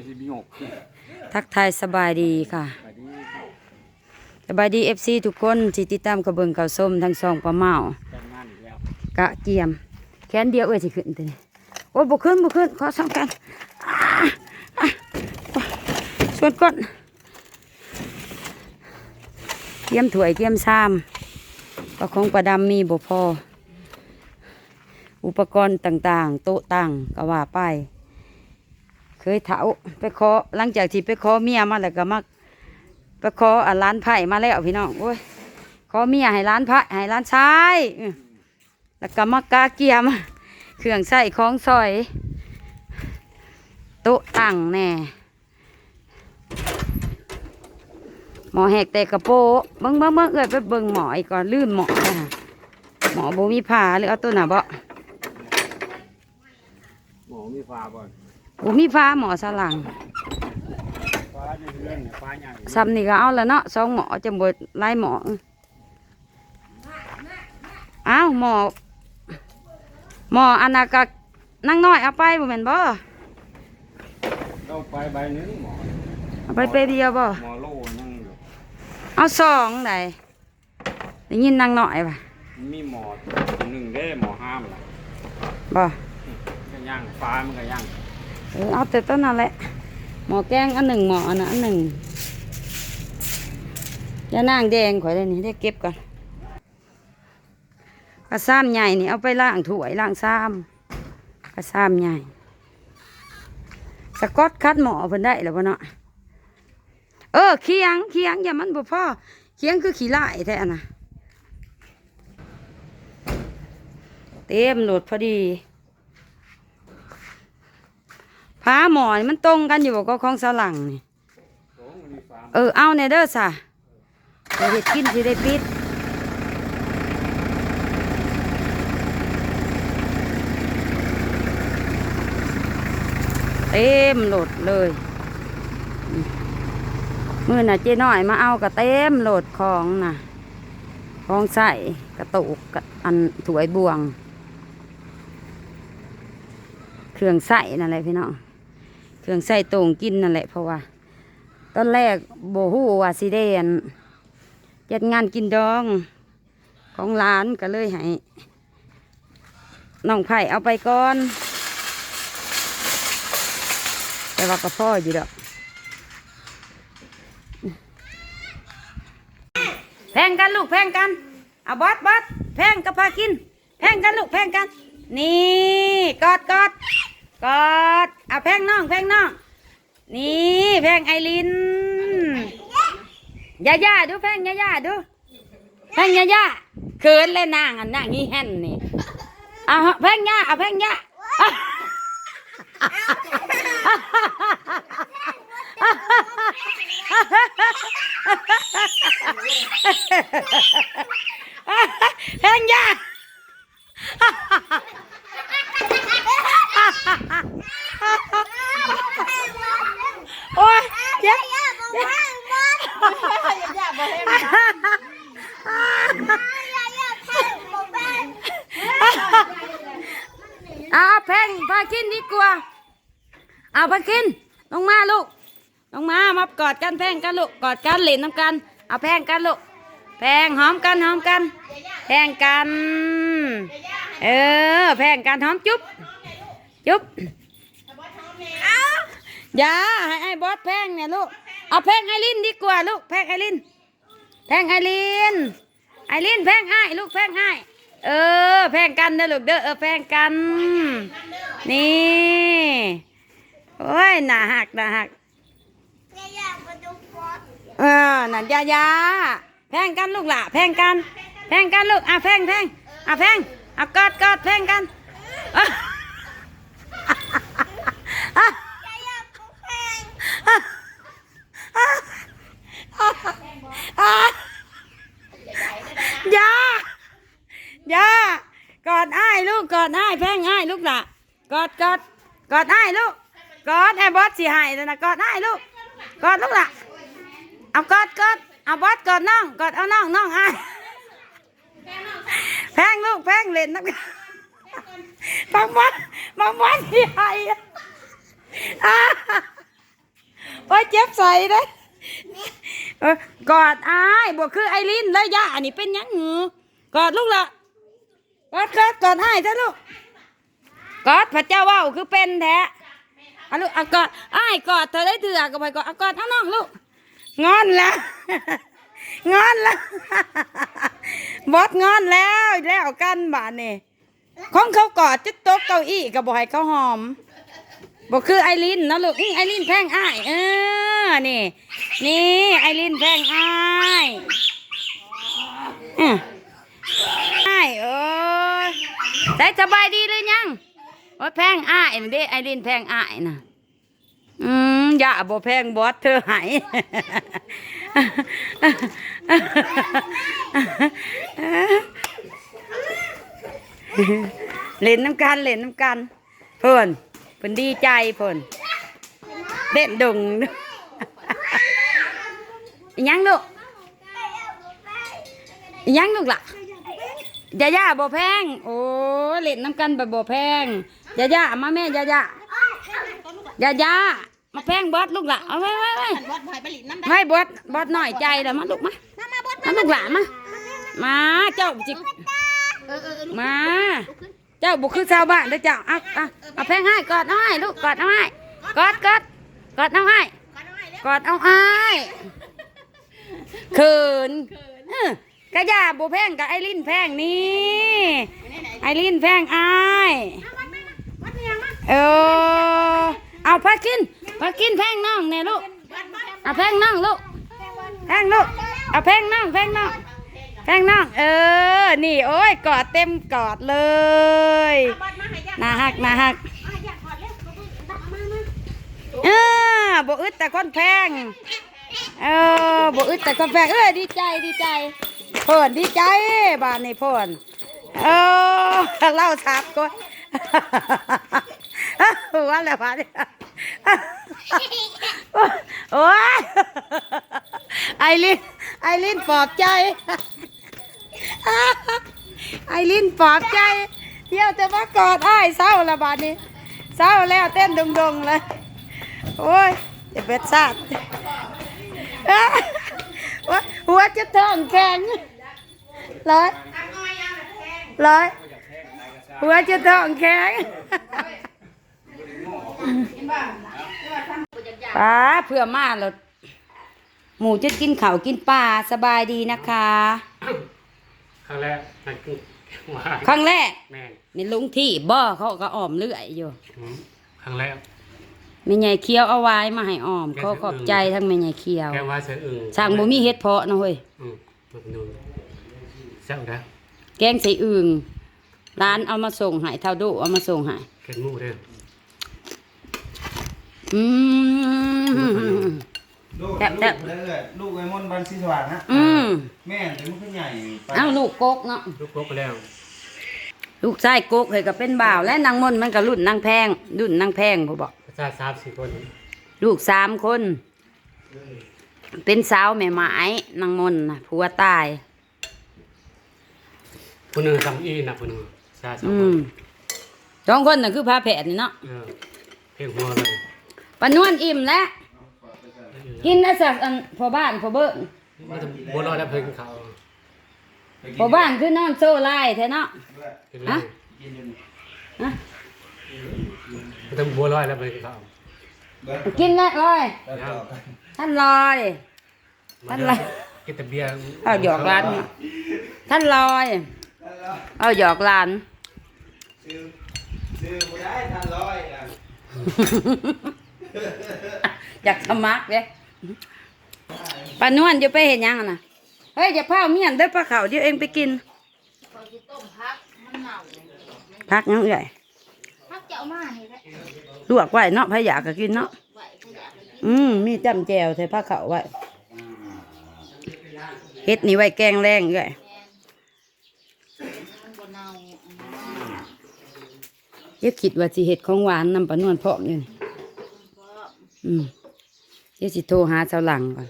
เลยสิบิงกทักทายสบายดีค่ะสวัสดีครับสบายดีเอฟซีทุกคนที่ติดตามกระเบิงเก่าส้มทั้งสองปลาเมาแต่งงานอีกแล้วกะเกียม แขนเดียวเอ้ยสิขึ้นตัวนี้โอ้ยบุขึ้นบุขึ้นขอสองแขนอ่าอะส่วนก้นเกียมถ้วยเกียมซ้ำก็ของประดำมีบ่พออุปกรณ์ต่างๆ โต๊ะตั้งก็ว่าไป เคยเถาไปขอหลังจากที่ไปขอเมียมาแล้วก็มักไปขออะร้านไผ่มาแล้วพี่น้องโอ้ยขอเมียให้ร้านไผ่ให้ร้านชายแล้วก็มากาเกียมเครื่องใส่ของซอยโต๊ะตั้งแน่หมอแหกแต่กระโปะเบิ้งเบิ้งเบิ้งเอ้ยไปเบิ้งหมออีกก่อนลืมหมอจ้ะหมอโบมีผ้าหรือเอาตัวหนาบ่หมอมีฟ้าบ่ อนบ่มีผ้าหมอสลังฟ้าในเรื่องเนี่ยฟ้าใหญ่ซ้ำนี่ก็เอาแล้วเนาะสองหมอจะเบิดไล่หมออ้าวหมอหมออันนั้นก็นั่งน้อยเอาไปบ่แม่นบ่ต้องไปใบหนึงหมอเอาไปเปเดียวบ่หมอโลนั่งอยู่เอาสองได้ได้ยินนั่งน้อยป่ะมีหมอตัวหนึ่งได้หมอห้ามล่ะบ่ก็ย่างฟ้ามันก็ย่าง เออเอาแต่ต้นนั่นแหละหมอแกงอันหนึ่งหมออันนั้นอันหนึ่งยานางแดงข่อยเลยนี่ได้เก็บก่อนกระซ้ำใหญ่นี่เอาไปล้างถ้วยล้างซ้ำกระซ้ำใหญ่สกอตคัดหมอเพิ่นได้แล้วบ่เนาะเออเคียงเคียงอย่ามันบ่พ่อเคียงคือขี้ไล่แท้นะเต็มโหลดพอดี พาหมอนี่มันตรงกันอยู่บ่ก็ของสลังนี่โอ้มันมีฟ้าเออเอาในเด้อซะเดี๋ยวเฮ็ดกินสิได้ปิดเต็มโหลดเลยมือน่ะเจ๊น้อยมาเอากระเต็มโหลดของน่ะของใส่กระตุกกระอันถวยบวง เครื่องใส่นั่นแหละพี่น้องเค รื่องใส่ตรงกินนั่นแหละเพราะว่า ตอนแรกโบฮู้ว่าสิเดนจัดงานกินดองของร้านก็เลยให้น้องไผ่เอาไปก่อน แต่ว่าก็พ่ออยู่ดอกแพงกันลูกแพงกันเอาบอสบอสแพงกับพากิน แพงกันลูกแพงกัน นี่กอดกอด กอดเอาแพงน้องแพงน้อง นี่แพงไอรินย่าย่าดูแพงย่าย่าดูแพงย่าย่าเขินเลยนางอันนางนี่แห่นนี่เอาแพงย่าเอาแพงย่าแพงย่าโอ้ยเจ็บ เอาแพงพากินดีกว่าเอาพากินลงมาลูกลงมามากอดกันแพงกันลูกกอดกันเล่นน้ำกันเอาแพงกันลูกแพงหอมกันหอมกัน แพงกัน เออแพงกันหอมจุ๊บจุ๊บอย่าให้ไอ้บอสแพงเนี่ยลูกเอาแพงไอรินดีกว่าลูกแพงไอรินแพงไอรินไอรินแพงให้ลูกแพงให้ เออ แพงกันเด้อลูกเด้อเออแพงกัน นี่โอ้ยหนาหักหนาหักเออนั่นยายาแพงกันลูกหล่ะแพงกัน แพงกันลูกอะแพงแพงอะแพงอะกอดกอดแพงกันอะอะอะอยา ยากอดอ้ายลูกกอดอ้ายแพงอ้ายลูกหล่ะกอดกอดกอดอ้ายลูกกอดไอ้บอสสิหายแล้วนะกอดอ้ายลูกกอดลูกหล่ะเอากอดกอดเอาบอสกอดน้องกอดเอาน้องน้องอะแพงลูกแพงเล่นนักบางวันบางวันที่ไห้อะใส่ได้เออกอดอ้ายบ่คือไอรินแล้วย่าอันนี้เป็นยังหือกอดลูกละ กอดกอดกอดอ้ายเถอะลูกกอดพระเจ้าว่าคือเป็นแท้เอาลูกเอากอดอ้ายกอดเธอได้เถื่อกับไปกอดเอากอดเอาน้องลูกงอนแล้วงอนแล้วบอสงอนแล้วแล้วกันบาดนี่ของเขากอดจะโต๊ะเก้าอี้กับบ่ให้เขาหอมบ่คือไอรินนะลูกไอรินแพงอ้ายเออนี่นี่ไอรินแพงอ้ายอื้ออ้ายเอ้ย ได้สบายดีหรือยังว่าแพงอ้ายนี่เด้ไอรินแพงอ้ายนะอืมอย่าบ่แพงบอสเธอหายเล่นน้ำกันเล่นน้ำกันเพิ่นเพิ่นดีใจเพิ่นเด่นดงยังลูกยังลูกล่ะ ยาย่าบ่แพง โอ้เล่นน้ำกันแบบบ่แพงยาย่ามาแม่ยาย่ายาย่ามาแพงบอสลูกล่ะเอาไว้ไว้ไว้บอสบ่ให้ไปหลินน้ำได้ไว้บอสบอสหน่อยใจแล้วมาลูกมามามาบอสมาลูกหลานมามาเจ้าจิเออเออเออมาเจ้าบุกคือชาวบ้านเด้อเจ้าเอาเอาเอาแพงให้กอดเอาให้ลูกกอดเอาให้กอดกอดกอดเอาให้กันเอาไว้แล้วกอดเอาให้เขิน เออกะยาบุแพงกับไอรินแพงนี่ไอรินแพงอายบอสยังมาเออเอาพักกินพักกินแพงน้องเนี่ยลูกบอสบอสเอาแพงน้องลูกแพงลูกเอาแพงน้องแพงน้องแพงน้องเออ นี่โอ้ยกอดเต็มกอดเลยบอสมาให้ยาน่าฮักน่าฮักอะยาถอดเร็วมามามาเออบ่อึดแต่คนแพงเออบ่อึดแต่คนแพงเออดีใจดีใจ เพิ่นดีใจบ้านนี้เพิ่นเออเล่าสับก่อนว่าแล้วบ้านนี้โอ้ยไอรินไอรินปลอบใจไอรินปลอบใจเที่ยวแต่มากอดไอ้เศร้าละบาดนี้เศร้าแล้วเต้นดงๆเลยโอ้ยจะเป็นสัตว์ หัวจะท้องแข็งร้อยร้อยหัวจะท้องแข็งป้าเพื่อมาแล้วหมูจะกินข้าวกินปลาสบายดีนะคะ ครั้งแรกนั่นคือว่าครั้งแรกแม่นนี่ลุงที่บ่เขาก็อ้อมเลื่อยอยู่อืมครั้งแรก แม่ใหญ่เคี้ยวเอาไว้มาให้อ้อมขอขอบใจทั้งแม่ใหญ่เคี้ยวแกว่าเสืออึ่งช่างบ่มีเฮ็ดเพาะนะเฮ้ยอืมมันดูแซ่บนะแกงใส่อึ่งร้านเอามาส่งให้เท่าโดเอามาส่งให้เกินหมูเด้ออืมลูกแซ่บแซ่บลูกเลยๆลูกไอ้มนต์บันสีสว่างนะอืมแม่แต่มันก็ใหญ่ไปเอาลูกกกเนาะลูกโลกไปแล้ว ลูกชายกกเฮ้ยก็เป็นบ่าว และนางมนต์มันก็รุ่นนางแพงรุ่นนางแพงผู้บอก ประชาสามสี่คนลูกสามคน เป็นสาวแม่ไม้นางมนต์น่ะผัวตาย คนหนึ่งทำอีนะคนหนึ่งชาสองอืคมนสองคนน่ะคือพาแผดนี่เนาะเออเพียงหัวเลยปานวนอิ่มแล้ว กินแล้วสักอันพอบ้านพอเบิ้งมันจะบัวลอยแล้วเพิ่งเขาไปกิพอบ้านคือนอนโซ่ไล่แท้เนาะด้วยเป็นฮะไรกินจนฮะ มันจะบัวลอยแล้วเพิ่งเขาเบิดกินแล้วลอยแล้วต่อกันท่านลอยมันอะไรกินแต่เบียร์เอาหยอกหลานเนี่ยท่านลอยแล้วเราเอาหยอกหลานซื้อซื้อบ่ได้ทันร้อยนะอยากสมัครเด้ปานวนจะไปเห็นยังอะนะเฮ้ยอย่าพาเมียนเด้อปลาเขาเดี๋ยวเองไปกินเขาสิต้มพักมันเน่าพักยังไงพั กจะเอามานี่แหละลวกไว้เนาะพายากก็กินเนาะไหวขยะไปกินอืมมีจำแจวใส่ผ้าขาวไว้เฮ็ดนี่ไว้แกงแรงเลยแม่นมันบ่เน่าอันนั้นเดี๋ยวคิดว่าสิเฮ็ดของหวานนำปลานวลพร้อมอยู่นี่ก็อืมเดี๋ยวสิโทรหาเสาวหลังก่อน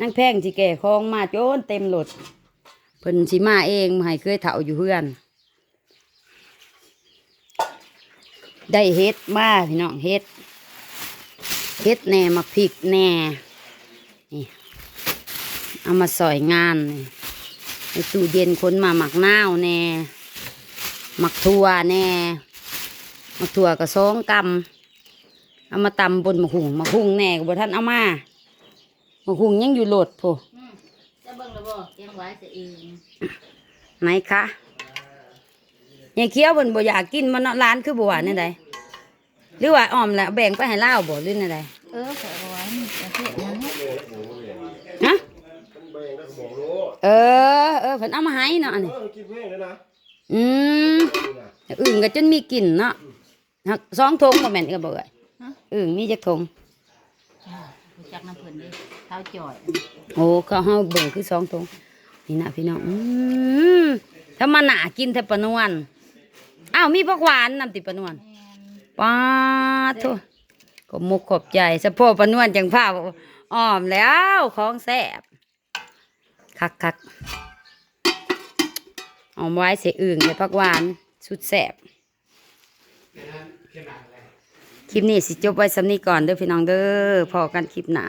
นั่งแพงสิแก่ของมาโจนเต็มรถเพิ่นสิมาเองให้เคยเฒ่าอยู่เพื่อน ได้เฮ็ดมาพี่น้องเฮ็ดเฮ็ดแหน่มาพริกแหน่นี่เอามาสอยงานนี่ในตู้เย็นคนมาหมักนาวแน่หมักถั่วแน่หมักถั่วก็สองกำเอามาตำบนมะหุงมะหุงแน่ก็บ่ท่านเอามามะหุงยังอยู่โหลดโพอืมจะเบิ่งแล้วบ่เตรียมไว้จะเองไหนคะ ยายเคี้ยวเพิ่นบ่อยากกินมันเนาะร้านคือบ่ว่าแนี่ใดหรือว่าอ้อมแล้วแบ่งไปให้ลาวบ่หรือแนี่ใดเออใส่เอาไว้นี่ประเภทนั้นฮะมันแบ่งได้สมองโลเออเออเพิ่นเอามาให้เนาะอันนี้เออกินเพลงเลยนะอืมนี่นะอึ่งก็จนมีกลิ่นเนาะหักสองทงบ่แม่นก็บ่เอ้ยอึ่งมีจักทงรู้จักน้ำเพิ่นเด้เท้าจ่อยโอ้เขาเฮาเบิ่งคือสองทงนี่นะพี่น้องอืมถ้ามาหนากินแทบปะนวล อ้าวมีผักหวานนำติปะนวลแม่นป้าโทุก็มุกขอบใจสะโพกปะนวลจังผ้าอ้อมแล้วของแซ่บคักคักๆเอาไว้เสียอึ่งเลยผักหวานสุดแซ่บในนั้นเขียนอะไรคลิปนี้สิจบไว้สำนี้ก่อนเด้อพี่น้องเด้อพอกันคลิปหน้า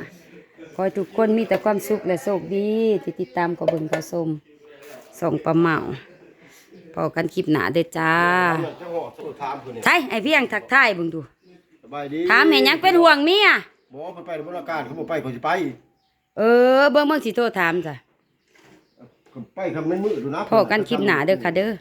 ขอให้ทุกคนมีแต่ความสุขและโชคดีที่ติดตามกบเบิงกระสมส่งประเมา พอกันคลิปหน้าเด้อจ้าเจ้าหอดสู้ถามคนนี้ใช่ไอเพียงทักทายเบิ่งดูสบายดีถามเห็นยังเป็นห่วงเมียบอกว่าไปไปบนอากาศเขาบอกไปเขาจะไป เออ เบิ่งเบิ่งสิโทรถามจ้ะก็ไปคำนั้นมือดูนะพอกันคลิปหน้าเด้อค่ะเด้อ